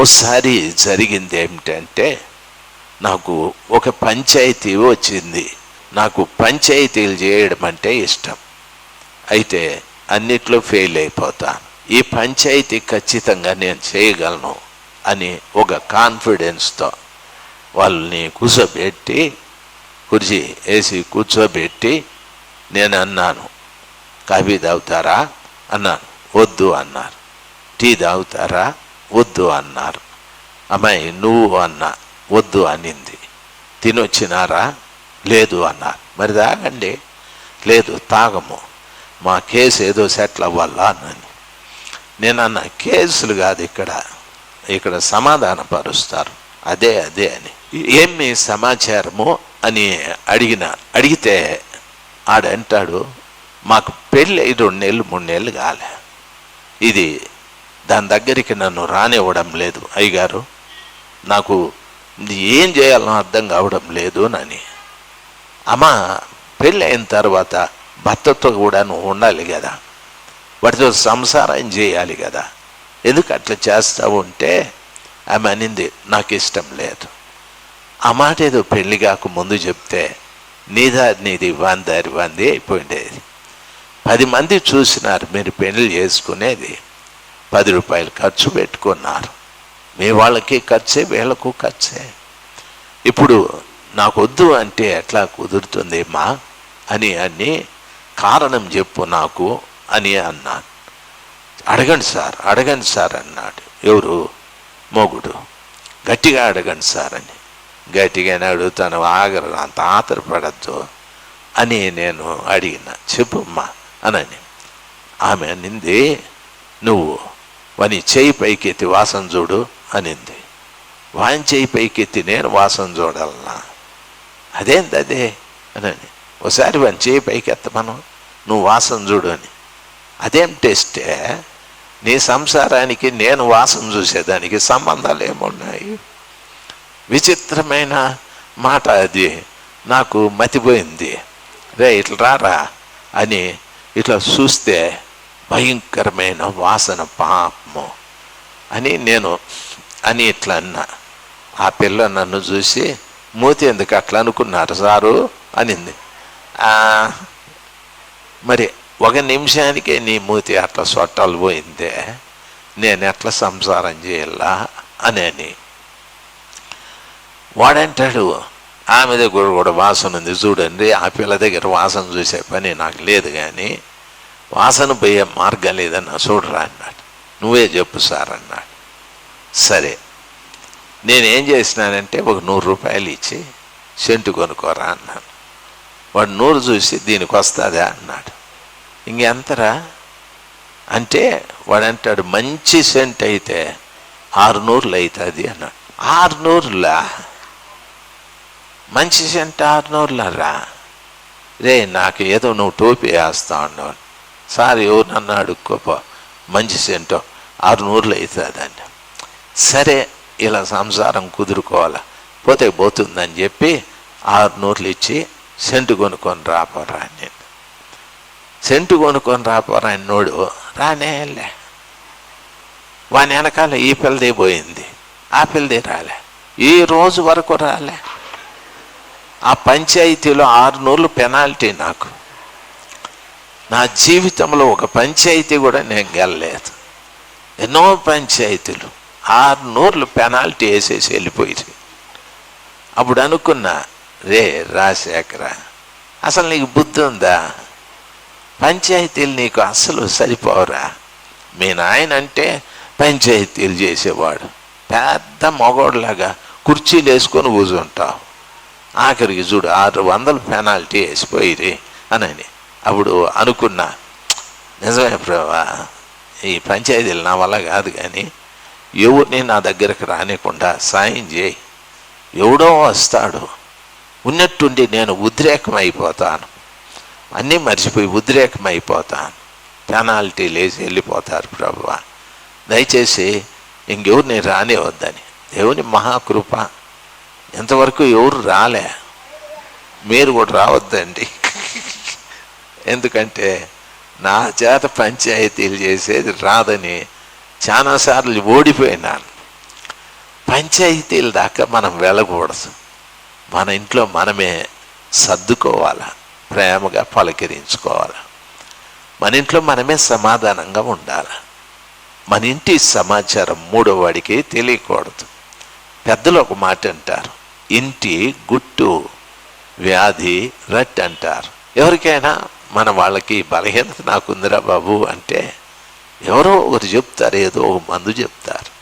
ఒకసారి జరిగింది ఏమిటంటే నాకు ఒక పంచాయతీ వచ్చింది. నాకు పంచాయతీలు చేయడం అంటే ఇష్టం. అయితే అన్నిట్లో ఫెయిల్ అయిపోతాను ఈ పంచాయతీ ఖచ్చితంగా నేను చేయగలను అని ఒక కాన్ఫిడెన్స్తో వాళ్ళని కూర్చోబెట్టి కుర్చీ వేసి కూర్చోబెట్టి నేను అన్నాను కాఫీ తాగుతారా? అన్నాను వద్దు అన్నారు. టీ తాగుతారా? వద్దు అన్నారు. అమ్మాయి నువ్వు అన్నా వద్దు అనింది. తినొచ్చినారా లేదు అన్నారు. మరి తాగండి. లేదు తాగము. మా కేసు ఏదో సెటిల్ అవ్వాలా? అన్నాను నేను అన్న కేసులు కాదు ఇక్కడ. ఇక్కడ సమాధాన పరుస్తారు అదే అదే అని. ఏం మీ సమాచారము? అని అడిగిన అడిగితే ఆడంటాడు మాకు పెళ్ళి ఐదు రెండు నెలలు మూడు నెలలు కాలే. ఇది దాని దగ్గరికి నన్ను రానివ్వడం లేదు. అయ్యగారు నాకు ఏం చేయాలో అర్థం కావడం లేదు అని అమ్మ పెళ్ళి అయిన తర్వాత భర్తతో కూడా నువ్వు ఉండాలి కదా. వాటితో సంసారం చేయాలి కదా. ఎందుకు అట్లా చేస్తూ ఉంటే ఆమె అనింది నాకు ఇష్టం లేదు. ఆ మాట ఏదో పెళ్ళి కాక ముందు చెప్తే నీదారి నీది వందారి వాంది అయిపోయిండేది. పది మంది చూసినారు మీరు పెళ్ళి చేసుకునేది. పది రూపాయలు ఖర్చు పెట్టుకున్నారు. మీ వాళ్ళకి ఖర్చే వీళ్ళకు ఖర్చే. ఇప్పుడు నాకు వద్దు అంటే ఎట్లా కుదురుతుంది మా అని అని కారణం చెప్పు నాకు అని అన్నాను. అడగండి సార్ అడగండి సార్ అన్నాడు. ఎవరు? మొగుడు. గట్టిగా అడగండి సార్ అని. గట్టిగానే అడుగుతాను ఆగరు అంత ఆతరపడద్దు అని నేను అడిగిన. చెప్పుమ్మా అనని. ఆమె అనింది నువ్వు వాని చేయి పైకెత్తి వాసన చూడు అనింది. వాని చేయి పైకెత్తి నేను వాసన చూడాలన్నా అదేంది అదే? అని ఒకసారి వాని చేయి పైకెత్తమను నువ్వు వాసన చూడు అని. అదేం టెస్టే? నీ సంసారానికి నేను వాసన చూసేదానికి సంబంధాలు ఏమున్నాయి విచిత్రమైన మాట అది. నాకు మతిపోయింది. రే ఇట్లా రారా? అని ఇట్లా చూస్తే భయంకరమైన వాసన పాప. అని నేను అని ఇట్లా అన్నా. ఆ పిల్ల నన్ను చూసి మూతి ఎందుకు అట్లా అనుకున్నారు సారు? అనింది. మరి ఒక నిమిషానికే నీ మూతి అట్లా సొట్టాలు పోయిందే. నేను ఎట్లా సంసారం చేయాలా? అని అని. వాడంటాడు ఆమె దగ్గర కూడా వాసన ఉంది చూడండి ఆ పిల్ల దగ్గర వాసన చూసే పని నాకు లేదు కానీ వాసన పోయే మార్గం లేదన్న చూడరా అన్నాడు. నువ్వే చెప్పు సార్ అన్నాడు. సరే నేనేం చేసినానంటే ఒక నూరు రూపాయలు ఇచ్చి సెంటు కొనుక్కోరా అన్నాను. వాడు నూరు చూసి దీనికి వస్తుందా అన్నాడు. ఇంకెంతరా? అంటే వాడు అంటాడు మంచి సెంట్ అయితే ఆరు నూరులు అవుతుంది అన్నాడు. ఆరు నూరులా మంచి సెంట్ ఆరు నూరులరా రే నాకు ఏదో నువ్వు టోపీ వేస్తా ఉన్నావు సార్ ఎవరు నన్ను అడుక్కోపో మంచి సెంటో. ఆరు నూరులు అవుతుందండి సరే ఇలా సంసారం కుదురుకోవాలా? పోతే పోతుందని చెప్పి ఆరు నూరులు ఇచ్చి సెంటు కొనుక్కొని రాపోరా అని నేను సెంటు కొనుక్కొని రాపోరా నోడు రానేలే వాని వెనకాల ఈ పిల్లదే పోయింది. ఆ పిల్లదే రాలే. ఈ రోజు వరకు రాలే. ఆ పంచాయతీలో ఆరు నూర్లు పెనాల్టీ నాకు. నా జీవితంలో ఒక పంచాయతీ కూడా నేను గెలలేదు. ఎన్నో పంచాయతీలు. ఆరు నూర్లు పెనాల్టీ వేసేసి వెళ్ళిపోయింది అప్పుడు అనుకున్నా రే రాజశేఖర అసలు నీకు బుద్ధి ఉందా? పంచాయతీలు నీకు అస్సలు సరిపోవురా? మీ నాయన అంటే పంచాయతీలు చేసేవాడు. పెద్ద మొగోడులాగా కుర్చీలు వేసుకొని కూర్చుంటావు. ఆఖరికి చూడు ఆరు వందలు పెనాల్టీ వేసిపోయిరి అని. అప్పుడు అనుకున్నా నిజమే ప్రభా ఈ పంచాయతీలు నా వల్ల కాదు కానీ ఎవరిని నా దగ్గరకు రానికుండా సాయం చేయి. ఎవడో వస్తాడు. ఉన్నట్టుండి నేను ఉద్రేకం అయిపోతాను అన్నీ మర్చిపోయి ఉద్రేకం అయిపోతాను పెనాల్టీ లేచి వెళ్ళిపోతారు ప్రభు దయచేసి ఇంకెవరిని రానివద్దని దేవుని మహాకృప. ఎంతవరకు ఎవరు రాలే. మీరు కూడా రావద్దండి. ఎందుకంటే నా చేత పంచాయతీలు చేసేది రాదని చాలాసార్లు ఓడిపోయినాను. పంచాయతీల దాకా మనం వెళ్ళకూడదు. మన ఇంట్లో మనమే సర్దుకోవాలా ప్రేమగా పలకరించుకోవాలి. మన ఇంట్లో మనమే సమాధానంగా ఉండాలి. మన ఇంటి సమాచారం మూడో వాడికి తెలియకూడదు. పెద్దలు ఒక మాట అంటారు ఇంటి గుట్టు వ్యాధి రట్ అంటారు. ఎవరికైనా మన వాళ్ళకి బలహీనత నాకుందిరా బాబు అంటే ఎవరో ఒకరు చెప్తారు ఏదో ఒక మందు చెప్తారు.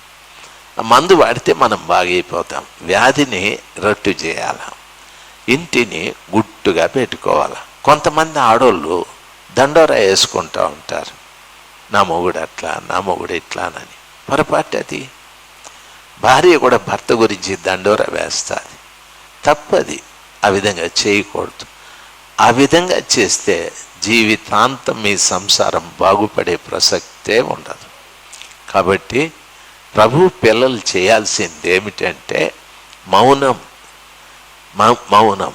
ఆ మందు వాడితే మనం బాగైపోతాం. వ్యాధిని రట్టు చేయాల? ఇంటిని గుట్టుగా పెట్టుకోవాలి? కొంతమంది ఆడోళ్ళు దండోరా వేసుకుంటూ ఉంటారు. నా మొగుడు అట్లా నా మొగుడు ఇట్లానని పొరపాటు అది. భార్య కూడా భర్త గురించి దండోరా వేస్తుంది. తప్పది. ఆ విధంగా చేయకూడదు. ఆ విధంగా చేస్తే జీవితాంతం మీ సంసారం బాగుపడే ప్రసక్తే ఉండదు. కాబట్టి ప్రభు పిల్లలు చేయాల్సింది ఏమిటంటే మౌనం మౌనం.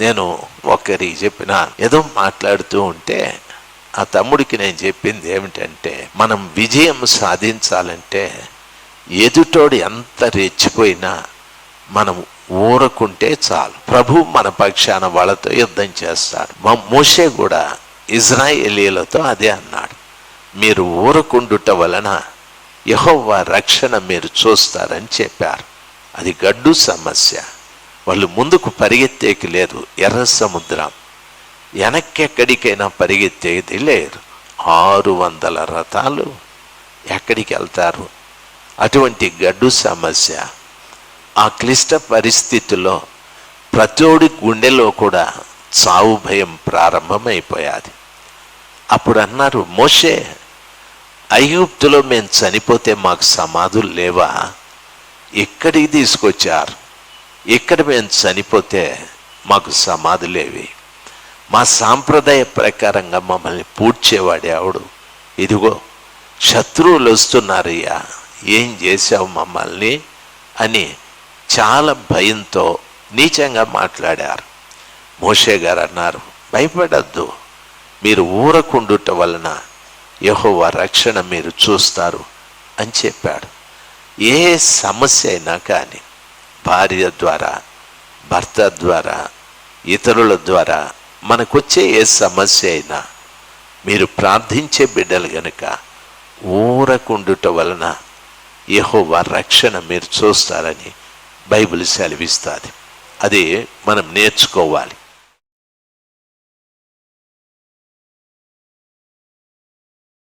నేను ఒకరికి చెప్పిన ఏదో మాట్లాడుతూ ఉంటే ఆ తమ్ముడికి నేను చెప్పింది ఏమిటంటే మనం విజయం సాధించాలంటే ఎదుటోడు ఎంత రెచ్చిపోయినా మనం ఊరకుంటే చాలు. ప్రభు మన పక్షాన వాళ్ళతో యుద్ధం చేస్తాడు. మా మోషే కూడా ఇజ్రాయేలీలతో అదే అన్నాడు. మీరు ఊరకుండుట వలన యెహోవా రక్షణ మీరు చూస్తారని చెప్పారు. అది గడ్డు సమస్య. వాళ్ళు ముందుకు పరిగెత్తేకి లేదు. ఎర్ర సముద్రం. వెనక్కెక్కడికైనా పరిగెత్తేది లేరు ఆరు వందల రథాలు ఎక్కడికి వెళ్తారు? అటువంటి గడ్డు సమస్య. ఆ క్లిష్ట పరిస్థితుల్లో ప్రతోడి గుండెలో కూడా చావు భయం ప్రారంభమైపోయాది. అప్పుడు అన్నారు మోషే అయ్యూప్తులో మేము చనిపోతే మాకు సమాధులు లేవా? ఎక్కడికి తీసుకొచ్చారు? ఇక్కడ మేము చనిపోతే మాకు సమాధులేవి మా సాంప్రదాయ ప్రకారంగా మమ్మల్ని పూడ్చేవాడే ఆవిడు ఇదిగో శత్రువులు వస్తున్నారయ్యా ఏం చేశావు మమ్మల్ని? అని చాలా భయంతో నీచంగా మాట్లాడారు. మోషే గారు అన్నారు భయపడద్దు. మీరు ఊరకుండుట వలన యహోవ రక్షణ మీరు చూస్తారు అని చెప్పాడు. ఏ సమస్య అయినా కానీ భార్య ద్వారా భర్త ద్వారా ఇతరుల ద్వారా మనకొచ్చే ఏ సమస్య అయినా మీరు ప్రార్థించే బిడ్డలు గనుక ఊరకుండుట వలన యహోవ రక్షణ మీరు చూస్తారని బైబిల్ సెలవిస్తుంది. అది మనం నేర్చుకోవాలి.